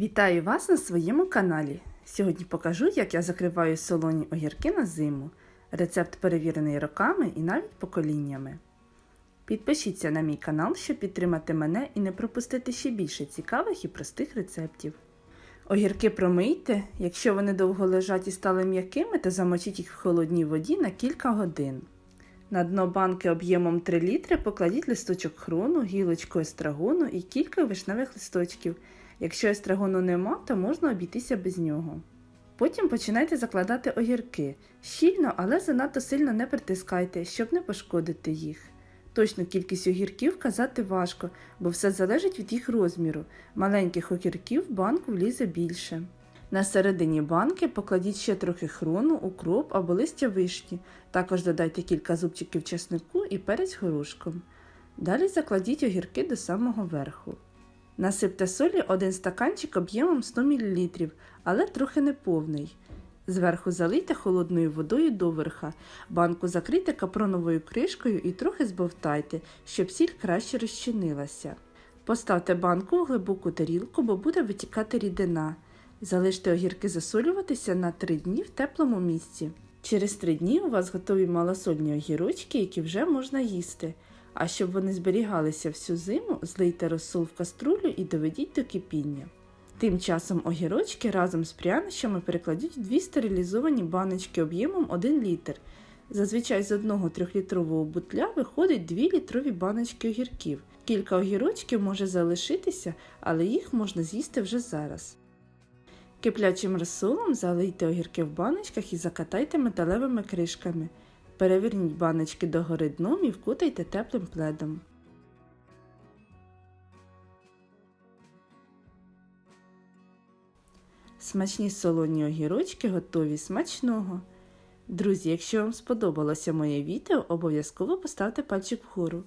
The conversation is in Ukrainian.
Вітаю вас на своєму каналі. Сьогодні покажу, як я закриваю солоні огірки на зиму. Рецепт перевірений роками і навіть поколіннями. Підпишіться на мій канал, щоб підтримати мене і не пропустити ще більше цікавих і простих рецептів. Огірки промийте, якщо вони довго лежать і стали м'якими, то замочіть їх в холодній воді на кілька годин. На дно банки об'ємом 3 літри покладіть листочок хрону, гілочку естрагону і кілька вишневих листочків. Якщо естрагону нема, то можна обійтися без нього. Потім починайте закладати огірки. Щільно, але занадто сильно не притискайте, щоб не пошкодити їх. Точну кількість огірків казати важко, бо все залежить від їх розміру. Маленьких огірків банку влізе більше. На середині банки покладіть ще трохи хрону, укроп або листя вишні. Також додайте кілька зубчиків чеснику і перець горошком. Далі закладіть огірки до самого верху. Насипте солі один стаканчик об'ємом 100 мл, але трохи неповний. Зверху залийте холодною водою доверха, банку закрийте капроновою кришкою і трохи збовтайте, щоб сіль краще розчинилася. Поставте банку у глибоку тарілку, бо буде витікати рідина. Залиште огірки засолюватися на 3 дні в теплому місці. Через 3 дні у вас готові малосольні огірочки, які вже можна їсти. А щоб вони зберігалися всю зиму, злийте розсол в каструлю і доведіть до кипіння. Тим часом огірочки разом з прянощами перекладіть в дві стерилізовані баночки об'ємом 1 літр. Зазвичай з одного 3-літрового бутля виходить 2 літрові баночки огірків. Кілька огірочків може залишитися, але їх можна з'їсти вже зараз. Киплячим розсолом залийте огірки в баночках і закатайте металевими кришками. Переверніть баночки догори дном і вкутайте теплим пледом. Смачні солоні огірочки готові смачного. Друзі, якщо вам сподобалося моє відео, обов'язково поставте пальчик вгору.